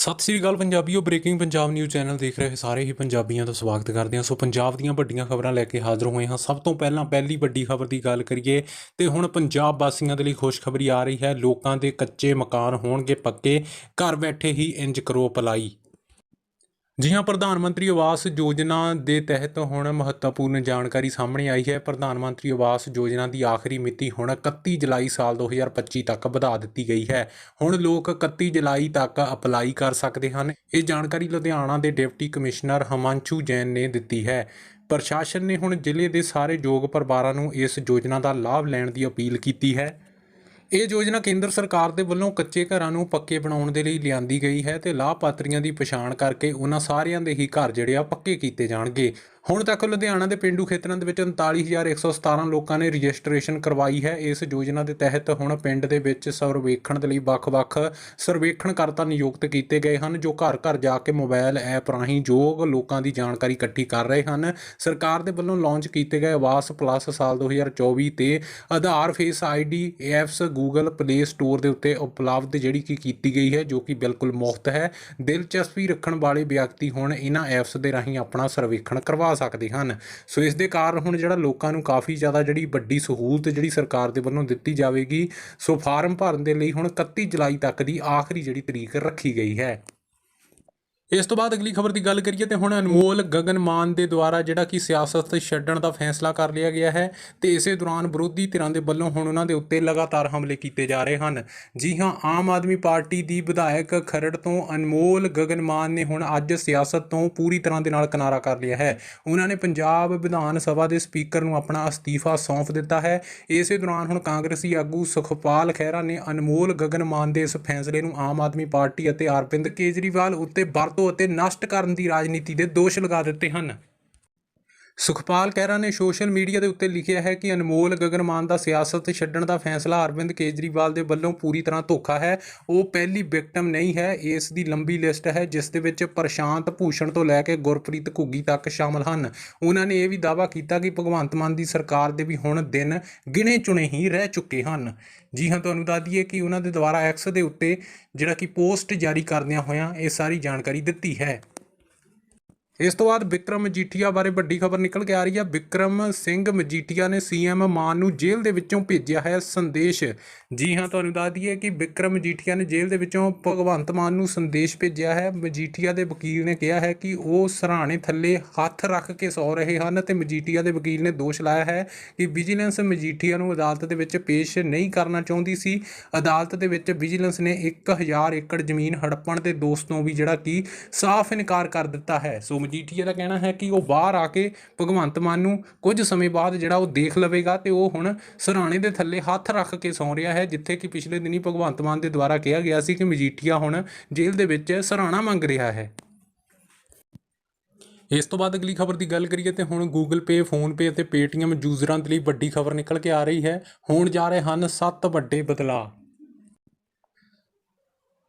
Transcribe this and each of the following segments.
ਸਤਿ ਸ੍ਰੀ ਅਕਾਲ ਪੰਜਾਬੀਓ ਬ੍ਰੇਕਿੰਗ ਪੰਜਾਬ ਨਿਊਜ਼ ਚੈਨਲ ਦੇਖ ਰਹੇ ਸਾਰੇ ਹੀ ਪੰਜਾਬੀਆਂ ਦਾ ਸਵਾਗਤ ਕਰਦੇ ਹਾਂ। ਸੋ ਪੰਜਾਬ ਦੀਆਂ ਵੱਡੀਆਂ ਖਬਰਾਂ ਲੈ ਕੇ ਹਾਜ਼ਰ ਹੋਏ ਹਾਂ। ਸਭ ਤੋਂ ਪਹਿਲਾਂ ਪਹਿਲੀ ਵੱਡੀ ਖਬਰ ਦੀ ਗੱਲ ਕਰੀਏ ਤੇ ਹੁਣ ਪੰਜਾਬ ਵਾਸੀਆਂ ਦੇ ਲਈ ਖੁਸ਼ਖਬਰੀ ਆ ਰਹੀ ਹੈ। ਲੋਕਾਂ ਦੇ ਕੱਚੇ ਮਕਾਨ ਹੋਣਗੇ ਪੱਕੇ। ਘਰ ਬੈਠੇ ਹੀ ਇੰਜ ਕਰੋ ਅਪਲਾਈ ਜੀ ਹਾਂ ਪ੍ਰਧਾਨ ਮੰਤਰੀ ਆਵਾਸ ਯੋਜਨਾ ਦੇ ਤਹਿਤ ਹੁਣ ਮਹੱਤਵਪੂਰਨ ਜਾਣਕਾਰੀ ਸਾਹਮਣੇ ਆਈ ਹੈ। ਪ੍ਰਧਾਨ ਮੰਤਰੀ ਆਵਾਸ ਯੋਜਨਾ ਦੀ ਆਖਰੀ ਮਿਤੀ ਹੁਣ 31 ਜੁਲਾਈ ਸਾਲ 2025 ਤੱਕ ਵਧਾ ਦਿੱਤੀ ਗਈ ਹੈ। ਹੁਣ ਲੋਕ 31 ਜੁਲਾਈ ਤੱਕ ਅਪਲਾਈ ਕਰ ਸਕਦੇ ਹਨ। ਇਹ ਜਾਣਕਾਰੀ ਲੁਧਿਆਣਾ ਦੇ ਡਿਪਟੀ ਕਮਿਸ਼ਨਰ ਹਮਾਂਸ਼ੂ ਜੈਨ ਨੇ ਦਿੱਤੀ ਹੈ। ਪ੍ਰਸ਼ਾਸਨ ਨੇ ਹੁਣ ਜ਼ਿਲ੍ਹੇ ਦੇ ਸਾਰੇ ਯੋਗ ਪਰਿਵਾਰਾਂ ਨੂੰ ਇਸ ਯੋਜਨਾ ਦਾ ਲਾਭ ਲੈਣ ਦੀ ਅਪੀਲ ਕੀਤੀ ਹੈ। ਇਹ ਯੋਜਨਾ ਕੇਂਦਰ ਸਰਕਾਰ ਦੇ ਵੱਲੋਂ ਕੱਚੇ ਘਰਾਂ ਨੂੰ ਪੱਕੇ ਬਣਾਉਣ ਦੇ ਲਈ ਲਿਆਂਦੀ ਗਈ ਹੈ ਤੇ ਲਾਭਪਾਤਰੀਆਂ ਦੀ ਪਛਾਣ ਕਰਕੇ ਉਹਨਾਂ ਸਾਰਿਆਂ ਦੇ ਹੀ ਘਰ ਜਿਹੜੇ ਆ ਪੱਕੇ ਕੀਤੇ ਜਾਣਗੇ। ਹੁਣ ਤੱਕ ਲੁਧਿਆਣਾ ਦੇ ਪਿੰਡੂ ਖੇਤਰਾਂ ਦੇ ਵਿੱਚ 39117 ਲੋਕਾਂ ਨੇ ਰਜਿਸਟ੍ਰੇਸ਼ਨ ਕਰਵਾਈ ਹੈ। ਇਸ ਯੋਜਨਾ ਦੇ ਤਹਿਤ ਹੁਣ ਪਿੰਡ ਦੇ ਵਿੱਚ ਸਰਵੇਖਣ ਦੇ ਲਈ ਵੱਖ-ਵੱਖ ਸਰਵੇਖਣਕਰਤਾ ਨਿਯੁਕਤ ਕੀਤੇ ਗਏ ਹਨ, ਜੋ ਘਰ-ਘਰ ਜਾ ਕੇ ਮੋਬਾਈਲ ਐਪ ਰਾਹੀਂ ਯੋਗ ਲੋਕਾਂ ਦੀ ਜਾਣਕਾਰੀ ਇਕੱਠੀ ਕਰ ਰਹੇ ਹਨ। ਸਰਕਾਰ ਦੇ ਵੱਲੋਂ ਲਾਂਚ ਕੀਤੇ ਗਏ ਆਵਾਸ ਪਲੱਸ ਸਾਲ 2024 ਤੇ Aadhaar face ID apps, Google Play Store ਦੇ ਉੱਤੇ ਉਪਲਬਧ ਜਿਹੜੀ ਕਿ ਕੀਤੀ ਗਈ ਹੈ, ਜੋ ਕਿ ਬਿਲਕੁਲ ਮੁਫਤ ਹੈ। ਦਿਲਚਸਪੀ ਰੱਖਣ ਵਾਲੇ ਵਿਅਕਤੀ ਹੁਣ ਇਹਨਾਂ ਐਪਸ ਦੇ ਰਾਹੀਂ ਆਪਣਾ ਸਰਵੇਖਣ ਕਰਵਾ ਸਕਦੇ ਹਨ। ਸੋ ਇਸ ਦੇ ਕਾਰਨ ਹੁਣ ਜਿਹੜਾ ਲੋਕਾਂ ਨੂੰ ਕਾਫੀ ਜ਼ਿਆਦਾ ਜਿਹੜੀ ਵੱਡੀ ਸਹੂਲਤ ਜਿਹੜੀ ਸਰਕਾਰ ਦੇ ਵੱਲੋਂ ਦਿੱਤੀ ਜਾਵੇਗੀ, ਸੋ ਫਾਰਮ ਭਰਨ ਦੇ ਲਈ ਹੁਣ 31 ਜੁਲਾਈ ਤੱਕ ਦੀ ਆਖਰੀ ਜਿਹੜੀ ਤਰੀਕ ਰੱਖੀ ਗਈ ਹੈ। ਇਸ ਤੋਂ ਬਾਅਦ ਅਗਲੀ ਖਬਰ ਦੀ ਗੱਲ ਕਰੀਏ ਤੇ ਹੁਣ ਅਨਮੋਲ ਗਗਨ ਮਾਨ ਦੇ ਦੁਆਰਾ ਜਿਹੜਾ ਕਿ ਸਿਆਸਤ ਛੱਡਣ ਦਾ ਫੈਸਲਾ ਕਰ ਲਿਆ ਗਿਆ ਹੈ ਤੇ ਇਸੇ ਦੌਰਾਨ ਵਿਰੋਧੀ ਧਿਰਾਂ ਦੇ ਵੱਲੋਂ ਹੁਣ ਉਹਨਾਂ ਦੇ ਉੱਤੇ ਲਗਾਤਾਰ ਹਮਲੇ ਕੀਤੇ ਜਾ ਰਹੇ ਹਨ। ਜੀ ਹਾਂ, ਆਮ ਆਦਮੀ ਪਾਰਟੀ ਦੀ ਵਿਧਾਇਕ ਖਰੜ ਤੋਂ ਅਨਮੋਲ ਗਗਨ ਮਾਨ ਨੇ ਹੁਣ ਅੱਜ ਸਿਆਸਤ ਤੋਂ ਪੂਰੀ ਤਰ੍ਹਾਂ ਦੇ ਨਾਲ ਕਿਨਾਰਾ ਕਰ ਲਿਆ ਹੈ। ਉਹਨਾਂ ਨੇ ਪੰਜਾਬ ਵਿਧਾਨ ਸਭਾ ਦੇ ਸਪੀਕਰ ਨੂੰ ਆਪਣਾ ਅਸਤੀਫਾ ਸੌਂਪ ਦਿੱਤਾ ਹੈ। ਇਸੇ ਦੌਰਾਨ ਹੁਣ ਕਾਂਗਰਸੀ ਆਗੂ ਸੁਖਪਾਲ ਖਹਿਰਾ ਨੇ ਅਨਮੋਲ ਗਗਨ ਮਾਨ ਦੇ ਇਸ ਫੈਸਲੇ ਨੂੰ ਆਮ ਆਦਮੀ ਪਾਰਟੀ ਅਤੇ ਅਰਵਿੰਦ ਕੇਜਰੀਵਾਲ ਉੱਤੇ ਵਰਤ ਅਤੇ ਨਸ਼ਟ ਕਰਨ ਦੀ ਰਾਜਨੀਤੀ ਦੇ ਦੋਸ਼ ਲਗਾ ਦਿੱਤੇ ਹਨ। ਸੁਖਪਾਲ ਖਹਿਰਾ ਨੇ ਸੋਸ਼ਲ ਮੀਡੀਆ ਦੇ ਉੱਤੇ ਲਿਖਿਆ ਹੈ ਕਿ ਅਨਮੋਲ ਗਗਨਮਾਨ ਦਾ ਸਿਆਸਤ ਛੱਡਣ ਦਾ ਫੈਸਲਾ ਅਰਵਿੰਦ ਕੇਜਰੀਵਾਲ ਦੇ ਵੱਲੋਂ ਪੂਰੀ ਤਰ੍ਹਾਂ ਧੋਖਾ ਹੈ। ਉਹ ਪਹਿਲੀ ਵਿਕਟਮ ਨਹੀਂ ਹੈ, ਇਸ ਦੀ ਲੰਬੀ ਲਿਸਟ ਹੈ, ਜਿਸ ਦੇ ਵਿੱਚ ਪ੍ਰਸ਼ਾਂਤ ਭੂਸ਼ਣ ਤੋਂ ਲੈ ਕੇ ਗੁਰਪ੍ਰੀਤ ਘੁੱਗੀ ਤੱਕ ਸ਼ਾਮਲ ਹਨ। ਉਹਨਾਂ ਨੇ ਇਹ ਵੀ ਦਾਅਵਾ ਕੀਤਾ ਕਿ ਭਗਵੰਤ ਮਾਨ ਦੀ ਸਰਕਾਰ ਦੇ ਵੀ ਹੁਣ ਦਿਨ ਗਿਣੇ ਚੁਣੇ ਹੀ ਰਹਿ ਚੁੱਕੇ ਹਨ। ਜੀ ਹਾਂ, ਤੁਹਾਨੂੰ ਦੱਸ ਦਈਏ ਕਿ ਉਹਨਾਂ ਦੇ ਦੁਆਰਾ ਐਕਸ ਦੇ ਉੱਤੇ ਜਿਹੜਾ ਕਿ ਪੋਸਟ ਜਾਰੀ ਕਰਦਿਆਂ ਹੋਇਆਂ ਇਹ ਸਾਰੀ ਜਾਣਕਾਰੀ ਦਿੱਤੀ ਹੈ। ਇਸ ਤੋਂ ਬਾਅਦ ਵਿਕਰਮ ਮਜੀਠੀਆ ਬਾਰੇ ਵੱਡੀ ਖਬਰ ਨਿਕਲ ਕੇ ਆ ਰਹੀ ਹੈ। ਵਿਕਰਮ ਸਿੰਘ ਮਜੀਠੀਆ ਨੇ ਸੀਐਮ ਮਾਨ ਨੂੰ ਜੇਲ੍ਹ ਦੇ ਵਿੱਚੋਂ ਭੇਜਿਆ ਹੈ ਸੰਦੇਸ਼। ਜੀ ਹਾਂ, ਤੁਹਾਨੂੰ ਦੱਸ ਦਈਏ ਕਿ ਵਿਕਰਮ ਮਜੀਠੀਆ ਨੇ ਜੇਲ੍ਹ ਦੇ ਵਿੱਚੋਂ ਭਗਵੰਤ ਮਾਨ ਨੂੰ ਸੰਦੇਸ਼ ਭੇਜਿਆ ਹੈ। ਮਜੀਠੀਆ ਦੇ ਵਕੀਲ ਨੇ ਕਿਹਾ ਹੈ ਕਿ ਉਹ ਸਰਾਣੇ ਥੱਲੇ ਹੱਥ ਰੱਖ ਕੇ ਸੌ ਰਹੇ ਹਨ ਤੇ ਮਜੀਠੀਆ ਦੇ ਵਕੀਲ ਨੇ ਦੋਸ਼ ਲਾਇਆ ਹੈ ਕਿ ਵਿਜੀਲੈਂਸ ਮਜੀਠੀਆ ਨੂੰ ਅਦਾਲਤ ਦੇ ਵਿੱਚ ਪੇਸ਼ ਨਹੀਂ ਕਰਨਾ ਚਾਹੁੰਦੀ ਸੀ। ਅਦਾਲਤ ਦੇ ਵਿੱਚ ਵਿਜੀਲੈਂਸ ਨੇ 1000 ਏਕੜ ਜ਼ਮੀਨ ਹੜੱਪਣ ਦੇ ਦੋਸ਼ ਤੋਂ ਵੀ ਜਿਹੜਾ ਕਿ ਸਾਫ਼ ਇਨਕਾਰ ਕਰ ਦਿੱਤਾ ਹੈ। ਸੋ ਮਜੀਠੀਆ ਦਾ ਕਹਿਣਾ ਹੈ ਕਿ ਉਹ ਬਾਹਰ ਆ ਕੇ ਭਗਵੰਤ ਮਾਨ ਨੂੰ ਕੁਝ ਸਮੇਂ ਬਾਅਦ ਜਿਹੜਾ ਉਹ ਦੇਖ ਲਵੇਗਾ ਤੇ ਉਹ ਹੁਣ ਸਰਾਣੇ ਦੇ ਥੱਲੇ ਹੱਥ ਰੱਖ ਕੇ ਸੌਂ ਰਿਹਾ ਹੈ ਜਿੱਥੇ ਕਿ ਪਿਛਲੇ ਦਿਨੀ ਭਗਵੰਤ ਮਾਨ ਦੇ ਦੁਆਰਾ ਕਿਹਾ ਗਿਆ ਸੀ ਕਿ ਮਜੀਠੀਆ ਹੁਣ ਜੇਲ੍ਹ ਦੇ ਵਿੱਚ ਸਰਾਣਾ ਮੰਗ ਰਿਹਾ ਹੈ। ਇਸ ਤੋਂ ਬਾਅਦ ਅਗਲੀ ਖਬਰ ਦੀ ਗੱਲ ਕਰੀਏ ਤੇ ਹੁਣ Google Pay, PhonePe ਅਤੇ Paytm ਯੂਜ਼ਰਾਂ ਦੇ ਲਈ ਵੱਡੀ ਖਬਰ ਨਿਕਲ ਕੇ ਆ ਰਹੀ ਹੈ। ਹੋਣ ਜਾ ਰਹੇ ਹਨ 7 ਵੱਡੇ ਬਦਲਾਅ।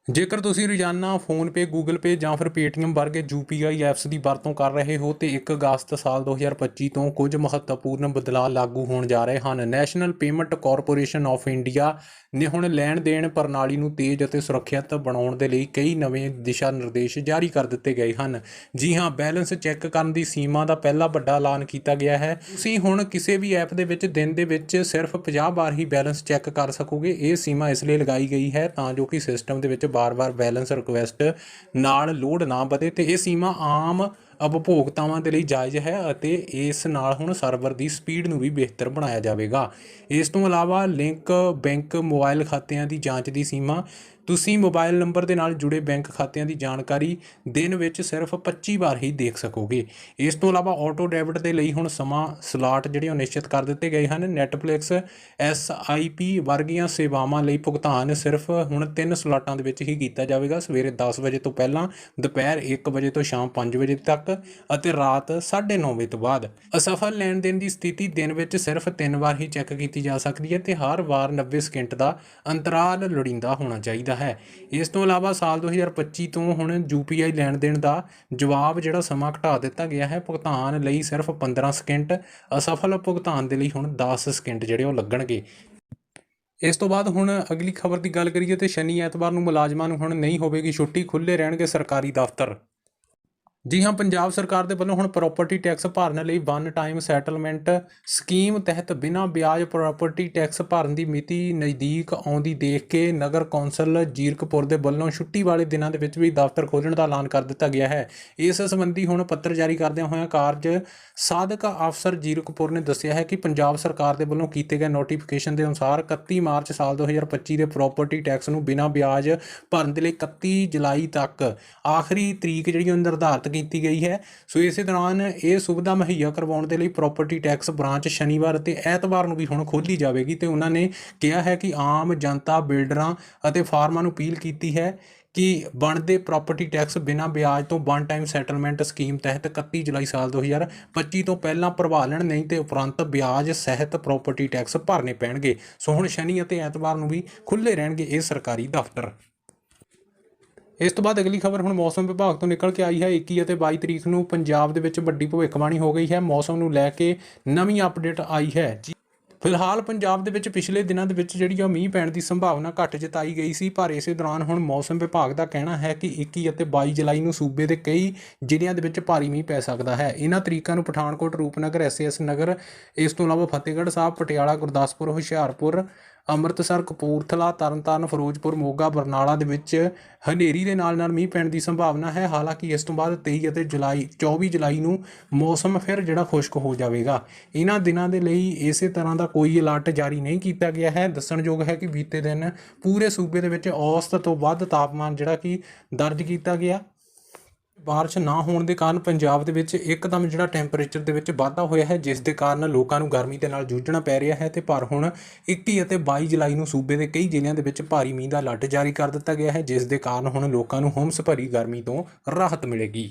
ਜੇਕਰ ਤੁਸੀਂ ਰੋਜ਼ਾਨਾ ਫੋਨਪੇ ਗੂਗਲ ਪੇ ਜਾਂ ਫਿਰ Paytm ਵਰਗੇ UPI ਐਪਸ ਦੀ ਵਰਤੋਂ ਕਰ ਰਹੇ ਹੋ, ਤੇ 1 ਅਗਸਤ ਸਾਲ 2025 ਤੋਂ ਕੁਝ ਮਹੱਤਵਪੂਰਨ ਬਦਲਾਅ ਲਾਗੂ ਹੋਣ ਜਾ ਰਹੇ ਹਨ। National Payment Corporation of India ਨੇ ਹੁਣ ਲੈਣ ਦੇਣ ਪ੍ਰਣਾਲੀ ਨੂੰ ਤੇਜ਼ ਅਤੇ ਸੁਰੱਖਿਅਤ ਬਣਾਉਣ ਦੇ ਲਈ ਕਈ ਨਵੇਂ ਦਿਸ਼ਾ ਨਿਰਦੇਸ਼ ਜਾਰੀ ਕਰ ਦਿੱਤੇ ਗਏ ਹਨ। ਜੀ ਹਾਂ, ਬੈਲੈਂਸ ਚੈੱਕ ਕਰਨ ਦੀ ਸੀਮਾ ਦਾ ਪਹਿਲਾ ਵੱਡਾ ਐਲਾਨ ਕੀਤਾ ਗਿਆ ਹੈ। ਤੁਸੀਂ ਹੁਣ ਕਿਸੇ ਵੀ ਐਪ ਦੇ ਵਿੱਚ, ਦਿਨ ਦੇ ਵਿੱਚ ਸਿਰਫ 50 ਵਾਰ ਹੀ ਬੈਲੈਂਸ ਚੈੱਕ ਕਰ ਸਕੋਗੇ। ਇਹ ਸੀਮਾ ਇਸ ਲਈ ਲਗਾਈ ਗਈ ਹੈ ਤਾਂ ਜੋ ਕਿ ਸਿਸਟਮ ਦੇ ਵਿੱਚ ਬਾਰ-ਬਾਰ ਬੈਲੈਂਸ ਰਿਕੁਐਸਟ ਨਾਲ ਲੋਡ ਨਾ ਵਧੇ ਤੇ ਇਹ ਸੀਮਾ ਆਮ ਉਪਭੋਗਤਾਵਾਂ ਦੇ ਲਈ ਜਾਇਜ਼ ਹੈ ਅਤੇ ਇਸ ਨਾਲ ਹੁਣ ਸਰਵਰ ਦੀ ਸਪੀਡ ਨੂੰ ਵੀ ਬਿਹਤਰ ਬਣਾਇਆ ਜਾਵੇਗਾ। ਇਸ ਤੋਂ ਇਲਾਵਾ ਲਿੰਕ ਬੈਂਕ ਮੋਬਾਈਲ ਖਾਤਿਆਂ ਦੀ ਜਾਂਚ ਦੀ ਸੀਮਾ ਤੁਸੀਂ ਮੋਬਾਈਲ ਨੰਬਰ ਦੇ ਨਾਲ ਜੁੜੇ ਬੈਂਕ ਖਾਤਿਆਂ ਦੀ ਜਾਣਕਾਰੀ ਦਿਨ ਵਿੱਚ ਸਿਰਫ 25 ਵਾਰ ਹੀ ਦੇਖ ਸਕੋਗੇ। ਇਸ ਤੋਂ ਇਲਾਵਾ ਆਟੋ ਡੈਬਿਟ ਦੇ ਲਈ ਹੁਣ ਸਮਾਂ ਸਲਾਟ ਜਿਹੜੇ ਉਹ ਨਿਸ਼ਚਿਤ ਕਰ ਦਿੱਤੇ ਗਏ ਹਨ। ਨੈਟਫਲਿਕਸ ਐਸਆਈਪੀ ਵਰਗੀਆਂ ਸੇਵਾਵਾਂ ਲਈ ਭੁਗਤਾਨ ਸਿਰਫ ਹੁਣ ਤਿੰਨ ਸਲਾਟਾਂ ਦੇ ਵਿੱਚ ਹੀ ਕੀਤਾ ਜਾਵੇਗਾ। ਸਵੇਰੇ 10 ਵਜੇ ਤੋਂ ਪਹਿਲਾਂ, ਦੁਪਹਿਰ 1 ਵਜੇ ਤੋਂ ਸ਼ਾਮ 5 ਵਜੇ ਤੱਕ ਅਤੇ ਰਾਤ 9:30 ਵਜੇ ਤੋਂ ਬਾਅਦ। ਅਸਫਲ ਲੈਣ ਦੇਣ ਦੀ ਸਥਿਤੀ ਦਿਨ ਵਿੱਚ ਸਿਰਫ ਤਿੰਨ ਵਾਰ ਹੀ ਚੈੱਕ ਕੀਤੀ ਜਾ ਸਕਦੀ ਹੈ ਤੇ ਹਰ ਵਾਰ 90 ਸਕਿੰਟ ਦਾ ਅੰਤਰਾਲ ਲੋੜੀਂਦਾ ਹੋਣਾ ਚਾਹੀਦਾ ਹੈ। ਹੈ। ਇਸ ਤੋਂ ਇਲਾਵਾ ਸਾਲ 2025 ਤੋਂ ਹੁਣ UPI ਲੈਣ ਦੇਣ ਦਾ ਜਵਾਬ ਜਿਹੜਾ ਸਮਾਂ ਘਟਾ ਦਿੱਤਾ ਗਿਆ ਹੈ, ਭੁਗਤਾਨ ਲਈ ਸਿਰਫ 15 ਸਕਿੰਟ, ਅਸਫਲ ਭੁਗਤਾਨ ਦੇ ਲਈ ਹੁਣ 10 ਸਕਿੰਟ ਜਿਹੜੇ ਉਹ ਲੱਗਣਗੇ। ਇਸ ਤੋਂ ਬਾਅਦ ਹੁਣ ਅਗਲੀ ਖਬਰ ਦੀ ਗੱਲ ਕਰੀਏ ਤੇ ਸ਼ਨੀ ਐਤਵਾਰ ਨੂੰ ਮੁਲਾਜ਼ਮਾਂ ਨੂੰ ਹੁਣ ਨਹੀਂ ਹੋਵੇਗੀ ਛੁੱਟੀ ਖੁੱਲੇ ਰਹਿਣਗੇ ਸਰਕਾਰੀ ਦਫ਼ਤਰ। ਜੀ ਹਾਂ, ਪੰਜਾਬ ਸਰਕਾਰ ਦੇ ਵੱਲੋਂ ਹੁਣ ਪ੍ਰਾਪਰਟੀ ਟੈਕਸ ਭਰਨ ਲਈ ਵਨ ਟਾਈਮ ਸੈਟਲਮੈਂਟ ਸਕੀਮ ਤਹਿਤ ਬਿਨਾਂ ਵਿਆਜ ਪ੍ਰਾਪਰਟੀ ਟੈਕਸ ਭਰਨ ਦੀ ਮਿਤੀ ਨਜ਼ਦੀਕ ਆਉਂਦੀ ਦੇਖ ਕੇ ਨਗਰ ਕੌਂਸਲ ਜੀਰਕਪੁਰ ਦੇ ਵੱਲੋਂ ਛੁੱਟੀ ਵਾਲੇ ਦਿਨਾਂ ਦੇ ਵਿੱਚ ਵੀ ਦਫ਼ਤਰ ਖੋਲ੍ਹਣ ਦਾ ਐਲਾਨ ਕਰ ਦਿੱਤਾ ਗਿਆ ਹੈ। ਇਸ ਸੰਬੰਧੀ ਹੁਣ ਪੱਤਰ ਜਾਰੀ ਕਰਦਿਆਂ ਹੋਇਆਂ ਕਾਰਜ ਸਾਧਕ ਅਫਸਰ ਜੀਰਕਪੁਰ ਨੇ ਦੱਸਿਆ ਹੈ ਕਿ ਪੰਜਾਬ ਸਰਕਾਰ ਦੇ ਵੱਲੋਂ ਕੀਤੇ ਗਏ ਨੋਟੀਫਿਕੇਸ਼ਨ ਦੇ ਅਨੁਸਾਰ 31 ਮਾਰਚ ਸਾਲ 2025 ਦੇ ਪ੍ਰਾਪਰਟੀ ਟੈਕਸ ਨੂੰ ਬਿਨਾਂ ਵਿਆਜ ਭਰਨ ਦੇ ਲਈ 31 ਜੁਲਾਈ ਤੱਕ ਆਖਰੀ ਤਰੀਕ ਜਿਹੜੀ ਉਹ ਨਿਰਧਾਰਤ ਕੀਤੀ ਗਈ ਹੈ। ਸੋ ਇਸੇ ਦੌਰਾਨ ਇਹ ਸੁਵਿਧਾ ਮੁਹੱਈਆ ਕਰਵਾਉਣ ਦੇ ਲਈ ਪ੍ਰਾਪਰਟੀ ਟੈਕਸ ਬ੍ਰਾਂਚ ਸ਼ਨੀਵਾਰ ਅਤੇ ਐਤਵਾਰ ਨੂੰ ਵੀ ਹੁਣ ਖੋਲ੍ਹੀ ਜਾਵੇਗੀ ਤੇ ਉਹਨਾਂ ਨੇ ਕਿਹਾ ਹੈ ਕਿ ਆਮ ਜਨਤਾ, ਬਿਲਡਰਾਂ ਅਤੇ ਫਾਰਮਾਂ ਨੂੰ ਅਪੀਲ ਕੀਤੀ ਹੈ ਕਿ ਬਣਦੇ ਪ੍ਰਾਪਰਟੀ ਟੈਕਸ ਬਿਨਾਂ ਵਿਆਜ ਤੋਂ ਵਨ ਟਾਈਮ ਸੈਟਲਮੈਂਟ ਸਕੀਮ ਤਹਿਤ 31 ਜੁਲਾਈ ਸਾਲ 2025 ਤੋਂ ਪਹਿਲਾਂ ਭਰਵਾ ਲੈਣ ਨਹੀਂ ਤੇ ਉਪਰੰਤ ਵਿਆਜ ਸਹਿਤ ਪ੍ਰਾਪਰਟੀ ਟੈਕਸ ਭਰਨੇ ਪੈਣਗੇ। ਸੋ ਹੁਣ ਸ਼ਨੀ ਅਤੇ ਐਤਵਾਰ ਨੂੰ ਵੀ ਖੁੱਲੇ ਰਹਿਣਗੇ ਇਹ ਸਰਕਾਰੀ ਦਫ਼ਤਰ। ਇਸ ਤੋਂ ਬਾਅਦ ਅਗਲੀ ਖਬਰ ਹੁਣ ਮੌਸਮ ਵਿਭਾਗ ਤੋਂ ਨਿਕਲ ਕੇ ਆਈ ਹੈ। 21 ਅਤੇ 22 ਤਰੀਕ ਨੂੰ ਪੰਜਾਬ ਦੇ ਵਿੱਚ ਵੱਡੀ ਭਵਿੱਖਬਾਣੀ ਹੋ ਗਈ ਹੈ। ਮੌਸਮ ਨੂੰ ਲੈ ਕੇ ਨਵੀਂ ਅਪਡੇਟ ਆਈ ਹੈ। ਜੀ ਫਿਲਹਾਲ ਪੰਜਾਬ ਦੇ ਵਿੱਚ ਪਿਛਲੇ ਦਿਨਾਂ ਦੇ ਵਿੱਚ ਜਿਹੜੀ ਆ ਮੀਂਹ ਪੈਣ ਦੀ ਸੰਭਾਵਨਾ ਘੱਟ ਜਤਾਈ ਗਈ ਸੀ, ਪਰ ਇਸੇ ਦੌਰਾਨ ਹੁਣ ਮੌਸਮ ਵਿਭਾਗ ਦਾ ਕਹਿਣਾ ਹੈ ਕਿ 21 ਅਤੇ 22 ਜੁਲਾਈ ਨੂੰ ਸੂਬੇ ਦੇ ਕਈ ਜ਼ਿਲ੍ਹਿਆਂ ਦੇ ਵਿੱਚ ਭਾਰੀ ਮੀਂਹ ਪੈ ਸਕਦਾ ਹੈ। ਇਹਨਾਂ ਤਰੀਕਾਂ ਨੂੰ ਪਠਾਨਕੋਟ, ਰੂਪਨਗਰ ਐਸਐਸ ਨਗਰ, ਇਸ ਤੋਂ ਇਲਾਵਾ ਫਤਿਹਗੜ੍ਹ ਸਾਹਿਬ, ਪਟਿਆਲਾ, ਗੁਰਦਾਸਪੁਰ, ਹੁਸ਼ਿਆਰਪੁਰ ਅੰਮ੍ਰਿਤਸਰ, ਕਪੂਰਥਲਾ, ਤਰਨਤਾਰਨ, ਫਿਰੋਜ਼ਪੁਰ, ਮੋਗਾ, ਬਰਨਾਲਾ ਦੇ ਵਿੱਚ ਹਨੇਰੀ ਦੇ ਨਾਲ ਨਾਲ ਮੀਂਹ ਪੈਣ ਦੀ ਸੰਭਾਵਨਾ ਹੈ। ਹਾਲਾਂਕਿ ਇਸ ਤੋਂ ਬਾਅਦ 23 ਅਤੇ ਜੁਲਾਈ 24 ਜੁਲਾਈ ਨੂੰ ਮੌਸਮ ਫਿਰ ਜਿਹੜਾ ਖੁਸ਼ਕ ਹੋ ਜਾਵੇਗਾ। ਇਹਨਾਂ ਦਿਨਾਂ ਦੇ ਲਈ ਇਸੇ ਤਰ੍ਹਾਂ ਦਾ ਕੋਈ ਅਲਰਟ ਜਾਰੀ ਨਹੀਂ ਕੀਤਾ ਗਿਆ ਹੈ। ਦੱਸਣਯੋਗ ਹੈ ਕਿ ਬੀਤੇ ਦਿਨ ਪੂਰੇ ਸੂਬੇ ਦੇ ਵਿੱਚ ਔਸਤ ਤੋਂ ਵੱਧ ਤਾਪਮਾਨ ਜਿਹੜਾ ਕਿ ਦਰਜ ਕੀਤਾ ਗਿਆ। ਬਾਰਿਸ਼ ਨਾ ਹੋਣ ਦੇ ਕਾਰਨ ਪੰਜਾਬ ਦੇ ਵਿੱਚ ਇੱਕਦਮ ਜਿਹੜਾ ਟੈਂਪਰੇਚਰ ਦੇ ਵਿੱਚ ਵਾਧਾ ਹੋਇਆ ਹੈ ਜਿਸ ਦੇ ਕਾਰਨ ਲੋਕਾਂ ਨੂੰ ਗਰਮੀ ਦੇ ਨਾਲ ਜੂਝਣਾ ਪੈ ਰਿਹਾ ਹੈ ਤੇ ਪਰ ਹੁਣ 21 ਅਤੇ 22 ਜੁਲਾਈ ਨੂੰ ਸੂਬੇ ਦੇ ਕਈ ਜ਼ਿਲ੍ਹਿਆਂ ਦੇ ਵਿੱਚ ਭਾਰੀ ਮੀਂਹ ਦਾ ਅਲਰਟ ਜਾਰੀ ਕਰ ਦਿੱਤਾ ਗਿਆ ਹੈ ਜਿਸ ਦੇ ਕਾਰਨ ਹੁਣ ਲੋਕਾਂ ਨੂੰ ਹੁੰਸ ਭਰੀ ਗਰਮੀ ਤੋਂ ਰਾਹਤ ਮਿਲੇਗੀ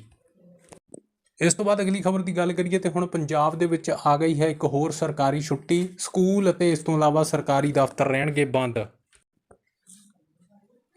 ਇਸ ਤੋਂ ਬਾਅਦ ਅਗਲੀ ਖਬਰ ਦੀ ਗੱਲ ਕਰੀਏ ਤੇ ਹੁਣ ਪੰਜਾਬ ਦੇ ਵਿੱਚ ਆ ਗਈ ਹੈ ਇੱਕ ਹੋਰ ਸਰਕਾਰੀ ਛੁੱਟੀ ਸਕੂਲ ਅਤੇ ਇਸ ਤੋਂ ਇਲਾਵਾ ਸਰਕਾਰੀ ਦਫ਼ਤਰ ਰਹਿਣਗੇ ਬੰਦ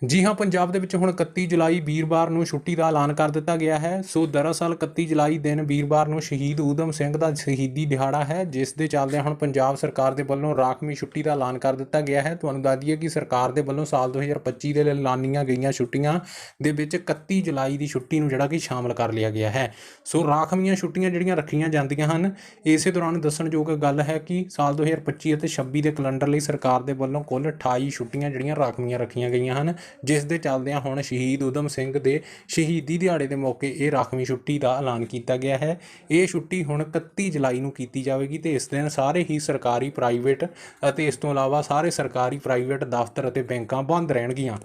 ਜੀ ਹਾਂ, ਪੰਜਾਬ ਦੇ ਵਿੱਚ ਹੁਣ 31 ਜੁਲਾਈ ਵੀਰਵਾਰ ਨੂੰ ਛੁੱਟੀ ਦਾ ਐਲਾਨ ਕਰ ਦਿੱਤਾ ਗਿਆ ਹੈ। ਸੋ ਦਰਅਸਲ 31 ਜੁਲਾਈ ਦਿਨ ਵੀਰਵਾਰ ਨੂੰ ਸ਼ਹੀਦ ਊਧਮ ਸਿੰਘ ਦਾ ਸ਼ਹੀਦੀ ਦਿਹਾੜਾ ਹੈ, ਜਿਸ ਦੇ ਚੱਲਦਿਆਂ ਹੁਣ ਪੰਜਾਬ ਸਰਕਾਰ ਦੇ ਵੱਲੋਂ ਰਾਖਵੀਂ ਛੁੱਟੀ ਦਾ ਐਲਾਨ ਕਰ ਦਿੱਤਾ ਗਿਆ ਹੈ। ਤੁਹਾਨੂੰ ਦੱਸ ਦਈਏ ਕਿ ਸਰਕਾਰ ਦੇ ਵੱਲੋਂ ਸਾਲ 2025 ਦੇ ਲਈ ਐਲਾਨੀਆਂ ਗਈਆਂ ਛੁੱਟੀਆਂ ਦੇ ਵਿੱਚ 31 ਜੁਲਾਈ ਦੀ ਛੁੱਟੀ ਨੂੰ ਜਿਹੜਾ ਕਿ ਸ਼ਾਮਲ ਕਰ ਲਿਆ ਗਿਆ ਹੈ। ਸੋ ਰਾਖਵੀਆਂ ਛੁੱਟੀਆਂ ਜਿਹੜੀਆਂ ਰੱਖੀਆਂ ਜਾਂਦੀਆਂ ਹਨ, ਇਸੇ ਦੌਰਾਨ ਦੱਸਣਯੋਗ ਗੱਲ ਹੈ ਕਿ ਸਾਲ 2025 ਅਤੇ 26 ਦੇ ਕੈਲੰਡਰ ਲਈ ਸਰਕਾਰ ਦੇ ਵੱਲੋਂ ਕੁੱਲ 28 ਛੁੱਟੀਆਂ ਜਿਹੜੀਆਂ ਰਾਖਵੀਆਂ ਰੱਖੀਆਂ ਗਈਆਂ ਹਨ। ਜਿਸ ਦੇ ਚੱਲਦਿਆਂ ਹੁਣ ਸ਼ਹੀਦ ਊਧਮ ਸਿੰਘ ਦੇ ਸ਼ਹੀਦੀ ਦਿਹਾੜੇ ਦੇ ਮੌਕੇ ਇਹ ਰਾਖਵੀਂ ਛੁੱਟੀ ਦਾ ਐਲਾਨ ਕੀਤਾ ਗਿਆ ਹੈ। ਇਹ ਛੁੱਟੀ ਹੁਣ 31 ਜੁਲਾਈ ਨੂੰ ਕੀਤੀ ਜਾਵੇਗੀ ਤੇ ਇਸ ਦਿਨ ਸਾਰੇ ਹੀ ਸਰਕਾਰੀ ਪ੍ਰਾਈਵੇਟ ਅਤੇ ਇਸ ਤੋਂ ਇਲਾਵਾ ਸਾਰੇ ਸਰਕਾਰੀ ਪ੍ਰਾਈਵੇਟ ਦਫ਼ਤਰ ਅਤੇ ਬੈਂਕਾਂ ਬੰਦ ਰਹਿਣਗੀਆਂ।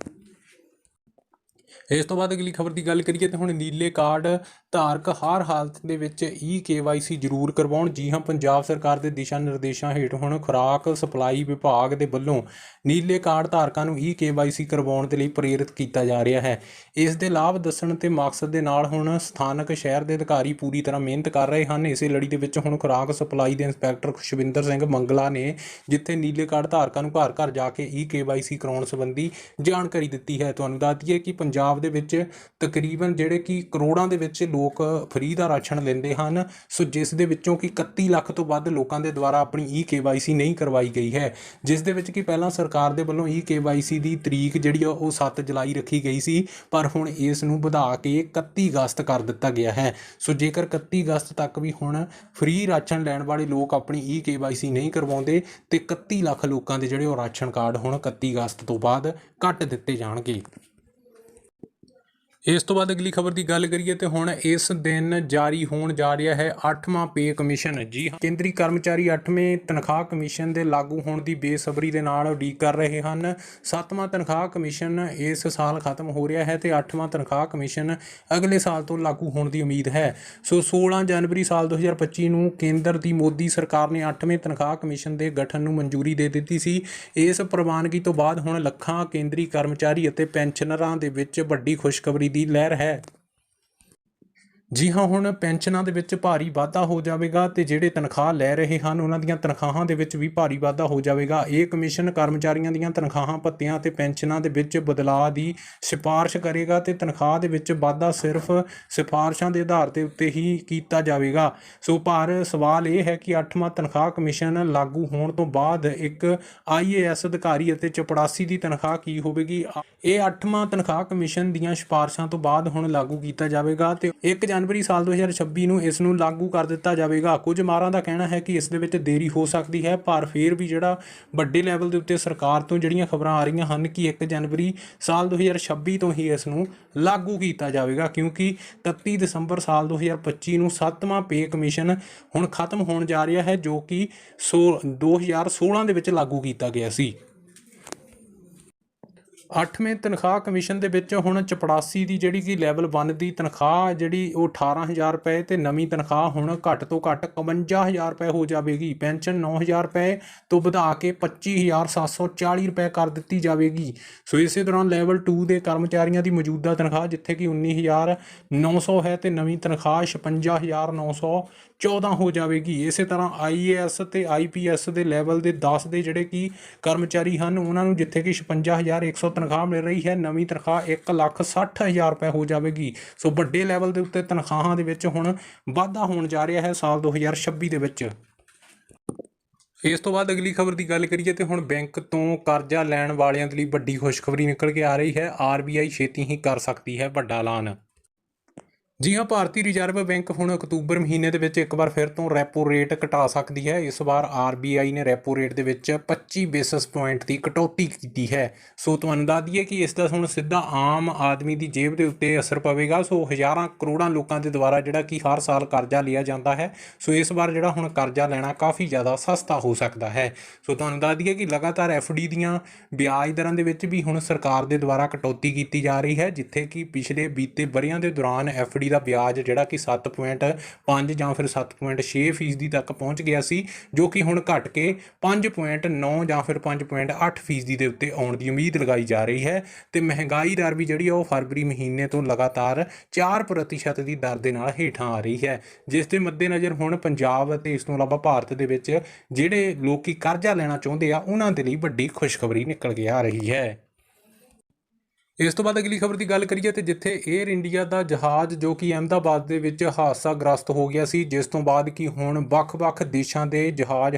ਇਸ ਤੋਂ ਬਾਅਦ ਅਗਲੀ ਖਬਰ ਦੀ ਗੱਲ ਕਰੀਏ ਤਾਂ ਹੁਣ ਨੀਲੇ ਕਾਰਡ ਧਾਰਕ ਹਰ ਹਾਲਤ ਦੇ ਵਿੱਚ ਈ ਕੇਵਾਈਸੀ ਜ਼ਰੂਰ ਕਰਵਾਉਣ। ਜੀ ਹਾਂ, ਪੰਜਾਬ ਸਰਕਾਰ ਦੇ ਦਿਸ਼ਾ ਨਿਰਦੇਸ਼ਾਂ ਹੇਠ ਹੁਣ ਖੁਰਾਕ ਸਪਲਾਈ ਵਿਭਾਗ ਦੇ ਵੱਲੋਂ ਨੀਲੇ ਕਾਰਡ ਧਾਰਕਾਂ ਨੂੰ ਈ ਕੇਵਾਈਸੀ ਕਰਵਾਉਣ ਦੇ ਲਈ ਪ੍ਰੇਰਿਤ ਕੀਤਾ ਜਾ ਰਿਹਾ ਹੈ। ਇਸ ਦੇ ਲਾਭ ਦੱਸਣ ਤੇ ਮਕਸਦ ਦੇ ਨਾਲ ਹੁਣ ਸਥਾਨਕ ਸ਼ਹਿਰ ਦੇ ਅਧਿਕਾਰੀ ਪੂਰੀ ਤਰ੍ਹਾਂ ਮਿਹਨਤ ਕਰ ਰਹੇ ਹਨ। ਇਸੇ ਲੜੀ ਦੇ ਵਿੱਚ ਹੁਣ ਖੁਰਾਕ ਸਪਲਾਈ ਦੇ ਇੰਸਪੈਕਟਰ ਖੁਸ਼ਵਿੰਦਰ ਸਿੰਘ ਮੰਗਲਾ ਨੇ ਜਿੱਥੇ ਨੀਲੇ ਕਾਰਡ ਧਾਰਕਾਂ ਨੂੰ ਘਰ ਘਰ ਜਾ ਕੇ ਈ ਕੇਵਾਈਸੀ ਕਰਾਉਣ ਸੰਬੰਧੀ ਜਾਣਕਾਰੀ ਦਿੱਤੀ ਹੈ। ਤੁਹਾਨੂੰ ਦੱਸ ਦਈਏ ਕਿ ਪੰਜਾਬ ਦੇ ਵਿੱਚ ਤਕਰੀਬਨ ਜਿਹੜੇ ਕਿ ਕਰੋੜਾਂ ਦੇ ਵਿੱਚ ਲੋਕ ਫ੍ਰੀ ਦਾ ਰਾਸ਼ਨ ਲੈਂਦੇ ਹਨ। ਸੋ ਜਿਸ ਦੇ ਵਿੱਚੋਂ ਕਿ 31 ਲੱਖ ਤੋਂ ਵੱਧ ਲੋਕਾਂ ਦੇ ਦੁਆਰਾ ਆਪਣੀ ਈ ਕੇਵਾਈਸੀ ਨਹੀਂ ਕਰਵਾਈ ਗਈ ਹੈ। ਜਿਸ ਦੇ ਵਿੱਚ ਕਿ ਪਹਿਲਾਂ ਸਰਕਾਰ ਦੇ ਵੱਲੋਂ ਈ ਕੇਵਾਈਸੀ ਦੀ ਤਰੀਕ ਜਿਹੜੀ ਆ, ਉਹ 7 ਜੁਲਾਈ ਰੱਖੀ ਗਈ ਸੀ, ਪਰ ਹੁਣ ਇਸ ਨੂੰ ਵਧਾ ਕੇ 31 ਅਗਸਤ ਕਰ ਦਿੱਤਾ ਗਿਆ ਹੈ। ਸੋ ਜੇਕਰ 31 ਅਗਸਤ ਤੱਕ ਵੀ ਹੁਣ ਫ੍ਰੀ ਰਾਸ਼ਨ ਲੈਣ ਵਾਲੇ ਲੋਕ ਆਪਣੀ ਈ ਕੇਵਾਈਸੀ ਨਹੀਂ ਕਰਵਾਉਂਦੇ, ਤੇ 31 ਲੱਖ ਲੋਕਾਂ ਦੇ ਜਿਹੜੇ ਉਹ ਰਾਸ਼ਨ ਕਾਰਡ ਹੁਣ 31 ਅਗਸਤ ਤੋਂ ਬਾਅਦ ਕੱਟ ਦਿੱਤੇ ਜਾਣਗੇ। ਇਸ ਤੋਂ ਬਾਅਦ ਅਗਲੀ ਖਬਰ ਦੀ ਗੱਲ ਕਰੀਏ ਤੇ ਹੁਣ ਇਸ ਦਿਨ ਜਾਰੀ ਹੋਣ ਜਾ ਰਿਹਾ ਹੈ 8ਵਾਂ ਪੇ ਕਮਿਸ਼ਨ। ਜੀ ਹਾਂ, ਕੇਂਦਰੀ ਕਰਮਚਾਰੀ 8ਵੇਂ ਤਨਖਾਹ ਕਮਿਸ਼ਨ ਦੇ ਲਾਗੂ ਹੋਣ ਦੀ ਬੇਸਬਰੀ ਦੇ ਨਾਲ ਉਡੀਕ ਕਰ ਰਹੇ ਹਨ। 7ਵਾਂ ਤਨਖਾਹ ਕਮਿਸ਼ਨ ਇਸ ਸਾਲ ਖਤਮ ਹੋ ਰਿਹਾ ਹੈ ਤੇ 8ਵਾਂ ਤਨਖਾਹ ਕਮਿਸ਼ਨ ਅਗਲੇ ਸਾਲ ਤੋਂ ਲਾਗੂ ਹੋਣ ਦੀ ਉਮੀਦ ਹੈ। ਸੋ 16 ਜਨਵਰੀ ਸਾਲ 2025 ਨੂੰ ਕੇਂਦਰ ਦੀ ਮੋਦੀ ਸਰਕਾਰ ਨੇ 8ਵੇਂ ਤਨਖਾਹ ਕਮਿਸ਼ਨ ਦੇ ਗਠਨ ਨੂੰ ਮਨਜ਼ੂਰੀ ਦੇ ਦਿੱਤੀ ਸੀ। ਇਸ ਪ੍ਰਵਾਨਗੀ ਤੋਂ ਬਾਅਦ ਹੁਣ ਲੱਖਾਂ ਕੇਂਦਰੀ ਕਰਮਚਾਰੀ ਅਤੇ ਪੈਨਸ਼ਨਰਾਂ ਦੇ ਵਿੱਚ ਵੱਡੀ ਖੁਸ਼ਖਬਰੀ ਦੀ ਲਹਿਰ ਹੈ। ਜੀ ਹਾਂ, ਹੁਣ ਪੈਨਸ਼ਨਾਂ ਦੇ ਵਿੱਚ ਭਾਰੀ ਵਾਧਾ ਹੋ ਜਾਵੇਗਾ ਤੇ ਜਿਹੜੇ ਤਨਖਾਹ ਲੈ ਰਹੇ ਹਨ, ਉਹਨਾਂ ਦੀਆਂ ਤਨਖਾਹਾਂ ਦੇ ਵਿੱਚ ਵੀ ਭਾਰੀ ਵਾਧਾ ਹੋ ਜਾਵੇਗਾ। ਇਹ ਕਮਿਸ਼ਨ ਕਰਮਚਾਰੀਆਂ ਦੀਆਂ ਤਨਖਾਹਾਂ, ਭੱਤਿਆਂ ਤੇ ਪੈਨਸ਼ਨਾਂ ਦੇ ਵਿੱਚ ਬਦਲਾਅ ਦੀ ਸਿਫਾਰਿਸ਼ ਕਰੇਗਾ ਤੇ ਤਨਖਾਹ ਦੇ ਵਿੱਚ ਵਾਧਾ ਸਿਰਫ ਸਿਫਾਰਿਸ਼ਾਂ ਦੇ ਆਧਾਰ ਦੇ ਉੱਤੇ ਹੀ ਕੀਤਾ ਜਾਵੇਗਾ। ਸੋ ਪਰ ਸਵਾਲ ਇਹ ਹੈ ਕਿ 8ਵਾਂ ਤਨਖਾਹ ਕਮਿਸ਼ਨ ਲਾਗੂ ਹੋਣ ਤੋਂ ਬਾਅਦ ਇੱਕ ਆਈਏਐਸ ਅਧਿਕਾਰੀ ਅਤੇ ਚਪੜਾਸੀ ਦੀ ਤਨਖਾਹ ਕੀ ਹੋਵੇਗੀ? ਇਹ 8ਵਾਂ ਤਨਖਾਹ ਕਮਿਸ਼ਨ ਦੀਆਂ ਸਿਫਾਰਿਸ਼ਾਂ ਤੋਂ ਬਾਅਦ ਹੁਣ ਲਾਗੂ ਕੀਤਾ ਜਾਵੇਗਾ ਤੇ 1 ਜਨਵਰੀ ਸਾਲ 2026 ਨੂੰ ਇਸ ਨੂੰ ਲਾਗੂ ਕਰ ਦਿੱਤਾ ਜਾਵੇਗਾ। ਕੁਝ ਮਾਰਾਂ ਦਾ ਕਹਿਣਾ ਹੈ ਕਿ ਇਸ ਦੇ ਵਿੱਚ ਦੇਰੀ ਹੋ ਸਕਦੀ ਹੈ, ਪਰ ਫਿਰ ਵੀ ਜਿਹੜਾ ਵੱਡੇ ਲੈਵਲ ਦੇ ਉੱਤੇ ਸਰਕਾਰ ਤੋਂ ਜਿਹੜੀਆਂ ਖਬਰਾਂ ਆ ਰਹੀਆਂ ਹਨ ਕਿ 1 ਜਨਵਰੀ ਸਾਲ 2026 ਤੋਂ ਹੀ ਇਸ ਨੂੰ ਲਾਗੂ ਕੀਤਾ ਜਾਵੇਗਾ, ਕਿਉਂਕਿ 31 ਦਸੰਬਰ ਸਾਲ 2025 ਨੂੰ 7ਵਾਂ ਪੇ ਕਮਿਸ਼ਨ ਹੁਣ ਖਤਮ ਹੋਣ ਜਾ ਰਿਹਾ ਹੈ, ਜੋ ਕਿ ਸੋ 2016 ਦੇ ਵਿੱਚ ਲਾਗੂ ਕੀਤਾ ਗਿਆ ਸੀ। 8ਵੇਂ ਤਨਖਾਹ ਕਮਿਸ਼ਨ ਦੇ ਵਿੱਚ ਹੁਣ ਚਪੜਾਸੀ ਦੀ ਜਿਹੜੀ ਕਿ ਲੈਵਲ 1 ਦੀ ਤਨਖਾਹ ਜਿਹੜੀ ਉਹ 18000 ਰੁਪਏ ਤੇ ਨਵੀਂ ਤਨਖਾਹ ਹੁਣ ਘੱਟ ਤੋਂ ਘੱਟ 51000 ਰੁਪਏ ਹੋ ਜਾਵੇਗੀ। ਪੈਨਸ਼ਨ 9000 ਰੁਪਏ ਤੋਂ ਵਧਾ ਕੇ 25740 ਰੁਪਏ ਕਰ ਦਿੱਤੀ ਜਾਵੇਗੀ। ਸੋ ਇਸੇ ਦੌਰਾਨ ਲੈਵਲ 2 ਦੇ ਕਰਮਚਾਰੀਆਂ ਦੀ ਮੌਜੂਦਾ ਤਨਖਾਹ, ਜਿੱਥੇ ਕਿ 19900 ਹੈ ਤੇ ਨਵੀਂ ਤਨਖਾਹ 56914 ਹੋ ਜਾਵੇਗੀ। ਇਸੇ ਤਰ੍ਹਾਂ ਆਈਏਐਸ ਤੇ ਆਈਪੀਐਸ ਦੇ ਲੈਵਲ ਦੇ 10 ਦੇ ਜਿਹੜੇ ਕਿ ਕਰਮਚਾਰੀ ਹਨ, ਉਹਨਾਂ ਨੂੰ ਜਿੱਥੇ ਕਿ 56100 ਤਨਖਾਹ ਮਿਲ ਰਹੀ ਹੈ, ਨਵੀਂ ਤਨਖਾਹ 160000 ਰੁਪਏ ਹੋ ਜਾਵੇਗੀ। ਸੋ ਵੱਡੇ ਲੈਵਲ ਦੇ ਉੱਤੇ ਤਨਖਾਹਾਂ ਦੇ ਵਿੱਚ ਹੁਣ ਵਾਧਾ ਹੋਣ ਜਾ ਰਿਹਾ ਹੈ ਸਾਲ 2026 ਦੇ ਵਿੱਚ। ਇਸ ਤੋਂ ਬਾਅਦ ਅਗਲੀ ਖਬਰ ਦੀ ਗੱਲ ਕਰੀਏ ਤੇ ਹੁਣ ਬੈਂਕ ਤੋਂ ਕਰਜ਼ਾ ਲੈਣ ਵਾਲਿਆਂ ਦੇ ਲਈ ਵੱਡੀ ਖੁਸ਼ਖਬਰੀ ਨਿਕਲ ਕੇ ਆ ਰਹੀ ਹੈ। ਆਰਬੀਆਈ ਛੇਤੀ ਹੀ ਕਰ ਸਕਦੀ ਹੈ ਵੱਡਾ ਐਲਾਨ। ਜੀ ਹਾਂ, ਭਾਰਤੀ ਰਿਜ਼ਰਵ ਬੈਂਕ ਹੁਣ ਅਕਤੂਬਰ ਮਹੀਨੇ ਦੇ ਵਿੱਚ ਇੱਕ ਵਾਰ ਫਿਰ ਤੋਂ ਰੈਪੋ ਰੇਟ ਘਟਾ ਸਕਦੀ ਹੈ। ਇਸ ਵਾਰ ਆਰਬੀਆਈ ਨੇ ਰੈਪੋ ਰੇਟ ਦੇ ਵਿੱਚ 25 ਬੇਸਿਸ ਪੁਆਇੰਟ ਦੀ ਕਟੌਤੀ ਕੀਤੀ ਹੈ। ਸੋ ਤੁਹਾਨੂੰ ਦੱਸ ਦਈਏ ਕਿ ਇਸ ਦਾ ਹੁਣ ਸਿੱਧਾ ਆਮ ਆਦਮੀ ਦੀ ਜੇਬ ਦੇ ਉੱਤੇ ਅਸਰ ਪਵੇਗਾ। ਸੋ ਹਜ਼ਾਰਾਂ ਕਰੋੜਾਂ ਲੋਕਾਂ ਦੇ ਦੁਆਰਾ ਜਿਹੜਾ ਕਿ ਹਰ ਸਾਲ ਕਰਜ਼ਾ ਲਿਆ ਜਾਂਦਾ ਹੈ। ਸੋ ਇਸ ਵਾਰ ਜਿਹੜਾ ਹੁਣ ਕਰਜ਼ਾ ਲੈਣਾ ਕਾਫੀ ਜ਼ਿਆਦਾ ਸਸਤਾ ਹੋ ਸਕਦਾ ਹੈ। ਸੋ ਤੁਹਾਨੂੰ ਦੱਸ ਦਈਏ ਕਿ ਲਗਾਤਾਰ ਐਫਡੀ ਦੀਆਂ ਵਿਆਜ ਦਰਾਂ ਦੇ ਵਿੱਚ ਵੀ ਹੁਣ ਸਰਕਾਰ ਦੇ ਦੁਆਰਾ ਕਟੌਤੀ ਕੀਤੀ ਜਾ ਰਹੀ ਹੈ, ਜਿੱਥੇ ਕਿ ਪਿਛਲੇ ਬੀਤੇ ਵਰ੍ਹਿਆਂ ਦੇ ਦੌਰਾਨ ਐਫਡੀ ਦਾ ਵਿਆਜ ਜਿਹੜਾ ਕਿ 7.5 ਜਾਂ ਫਿਰ 7.6 ਫੀਸਦੀ ਤੱਕ ਪਹੁੰਚ ਗਿਆ ਸੀ, ਜੋ ਕਿ ਹੁਣ ਘਟ ਕੇ 5.9 ਜਾਂ ਫਿਰ 5.8 ਫੀਸਦੀ ਦੇ ਉੱਤੇ ਆਉਣ ਦੀ ਉਮੀਦ ਲਗਾਈ ਜਾ ਰਹੀ ਹੈ ਤੇ ਮਹਿੰਗਾਈ ਦਰ ਵੀ ਜਿਹੜੀ ਆ ਉਹ ਫਰਵਰੀ ਮਹੀਨੇ ਤੋਂ ਲਗਾਤਾਰ 4% ਦੀ ਦਰ ਦੇ ਨਾਲ ਹੇਠਾਂ ਆ ਰਹੀ ਹੈ, ਜਿਸ ਦੇ ਮੱਦੇਨਜ਼ਰ ਹੁਣ ਪੰਜਾਬ ਅਤੇ ਇਸ ਤੋਂ ਇਲਾਵਾ ਭਾਰਤ ਦੇ ਵਿੱਚ ਜਿਹੜੇ ਲੋਕੀ ਕਰਜ਼ਾ ਲੈਣਾ ਚਾਹੁੰਦੇ ਆ, ਉਹਨਾਂ ਦੇ ਲਈ ਵੱਡੀ ਖੁਸ਼ਖਬਰੀ ਨਿਕਲ ਕੇ ਆ ਰਹੀ ਹੈ। ਇਸ ਤੋਂ ਬਾਅਦ ਅਗਲੀ ਖਬਰ ਦੀ ਗੱਲ ਕਰੀਏ ਤੇ ਜਿੱਥੇ 에ਅਰ ਇੰਡੀਆ ਦਾ ਜਹਾਜ਼ ਜੋ ਕਿ ਅਹਿਮਦਾਬਾਦ ਦੇ ਵਿੱਚ ਹਾਦਸਾਗ੍ਰਸਤ ਹੋ ਗਿਆ ਸੀ, ਜਿਸ ਤੋਂ ਬਾਅਦ ਕਿ ਹੁਣ ਵੱਖ-ਵੱਖ ਦੇਸ਼ਾਂ ਦੇ ਜਹਾਜ਼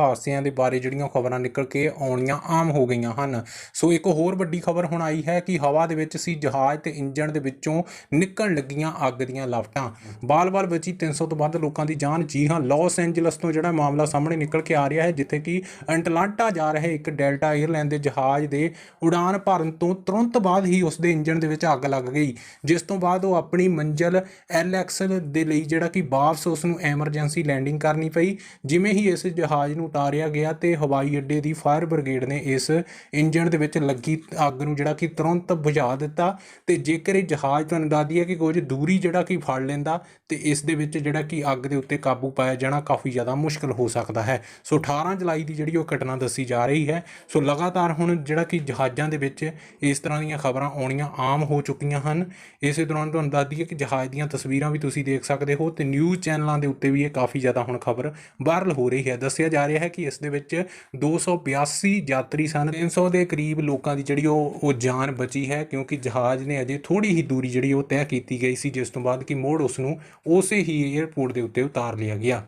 ਹਾਦਸਿਆਂ ਦੇ ਬਾਰੇ ਜਿਹੜੀਆਂ ਖਬਰਾਂ ਨਿਕਲ ਕੇ ਆਉਣੀਆਂ ਆਮ ਹੋ ਗਈਆਂ ਹਨ। ਸੋ ਇੱਕ ਹੋਰ ਵੱਡੀ ਖਬਰ ਹੁਣ ਆਈ ਹੈ ਕਿ ਹਵਾ ਦੇ ਵਿੱਚ ਸੀ ਜਹਾਜ਼ ਤੇ ਇੰਜਣ ਦੇ ਵਿੱਚੋਂ ਨਿਕਲਣ ਲੱਗੀਆਂ ਅੱਗ ਦੀਆਂ ਲਪਟਾਂ ਬਾਲ-ਬਾਲ ਬਚੀ 300 ਤੋਂ ਵੱਧ ਲੋਕਾਂ ਦੀ ਜਾਨ ਜੀ ਹਾਂ। ਲਾਸ ਐਂਜਲਸ ਤੋਂ ਜਿਹੜਾ ਮਾਮਲਾ ਸਾਹਮਣੇ ਨਿਕਲ ਕੇ ਆ ਰਿਹਾ ਹੈ, ਜਿੱਥੇ ਕਿ ਐਂਟਲਾਂਟਾ ਜਾ ਰਹੇ ਇੱਕ ਡੈਲਟਾ 에ਅਰਲਾਈਨ ਦੇ ਜਹਾਜ਼ ਦੇ ਉਡਾਨ ਭਰਨ ਤੋਂ ਤੁਰੰਤ ਬਾਅਦ ਹੀ ਉਸ ਦੇ ਇੰਜਣ ਦੇ ਵਿੱਚ ਅੱਗ ਲੱਗ ਗਈ। ਜਿਸ ਤੋਂ ਬਾਅਦ ਉਹ ਆਪਣੀ ਮੰਜ਼ਲ ਐਲਐਕਸ ਦੇ ਲਈ ਜਿਹੜਾ ਕਿ ਵਾਪਸ ਉਸ ਨੂੰ ਐਮਰਜੈਂਸੀ ਲੈਂਡਿੰਗ ਕਰਨੀ ਪਈ, ਜਿਵੇਂ ਹੀ ਇਸ ਜਹਾਜ਼ ਨੂੰ ਉਤਾਰਿਆ ਗਿਆ ਤੇ ਹਵਾਈ ਅੱਡੇ ਦੀ ਫਾਇਰ ਬ੍ਰਿਗੇਡ ਨੇ ਇਸ ਇੰਜਣ ਦੇ ਵਿੱਚ ਲੱਗੀ ਅੱਗ ਨੂੰ ਜਿਹੜਾ ਕਿ ਤੁਰੰਤ ਬੁਝਾ ਦਿੱਤਾ ਤੇ ਜੇਕਰ ਇਹ ਜਹਾਜ਼ ਤੁਹਾਨੂੰ ਦੱਸ ਦਈਏ ਕਿ ਕੁਝ ਦੂਰੀ ਜਿਹੜਾ ਕਿ ਫੜ ਲੈਂਦਾ ਤੇ ਇਸ ਦੇ ਵਿੱਚ ਜਿਹੜਾ ਕਿ ਅੱਗ ਦੇ ਉੱਤੇ ਕਾਬੂ ਪਾਇਆ ਜਾਣਾ ਕਾਫੀ ਜ਼ਿਆਦਾ ਮੁਸ਼ਕਲ ਹੋ ਸਕਦਾ ਹੈ। ਸੋ 18 ਜੁਲਾਈ ਦੀ ਜਿਹੜੀ ਉਹ ਘਟਨਾ ਦੱਸੀ ਜਾ ਰਹੀ ਹੈ। ਸੋ ਲਗਾਤਾਰ ਹੁਣ ਜਿਹੜਾ ਕਿ ਜਹਾਜ਼ਾਂ ਦੇ ਵਿੱਚ ਇਸ ਤਰ੍ਹਾਂ ਦੀਆਂ ਖਬਰਾਂ ਆਉਣੀਆਂ ਆਮ ਹੋ ਚੁੱਕੀਆਂ ਹਨ। ਇਸੇ ਦੌਰਾਨ ਤੁਹਾਨੂੰ ਦੱਸ ਦਈਏ ਕਿ ਜਹਾਜ਼ ਦੀਆਂ ਤਸਵੀਰਾਂ ਵੀ ਤੁਸੀਂ ਦੇਖ ਸਕਦੇ ਹੋ ਤੇ ਨਿਊਜ਼ ਚੈਨਲਾਂ ਦੇ ਉੱਤੇ ਵੀ ਇਹ ਕਾਫੀ ਜ਼ਿਆਦਾ ਹੁਣ ਖਬਰ ਵਾਇਰਲ ਹੋ ਰਹੀ ਹੈ। ਦੱਸਿਆ ਜਾ ਰਿਹਾ ਹੈ ਕਿ ਇਸ ਦੇ ਵਿੱਚ 282 ਯਾਤਰੀ ਸਨ। 300 ਦੇ ਕਰੀਬ ਲੋਕਾਂ ਦੀ ਜਿਹੜੀ ਉਹ ਉਹ ਜਾਨ ਬਚੀ ਹੈ, ਕਿਉਂਕਿ ਜਹਾਜ਼ ਨੇ ਅਜੇ ਥੋੜੀ ਹੀ ਦੂਰੀ ਜਿਹੜੀ ਉਹ ਤੈਅ ਕੀਤੀ ਗਈ ਸੀ, ਜਿਸ ਤੋਂ ਬਾਅਦ ਕਿ ਮੋੜ ਉਸ ਨੂੰ ਉਸੇ ਹੀ 에ਅਰਪੋਰਟ ਦੇ ਉੱਤੇ ਉਤਾਰ ਲਿਆ ਗਿਆ।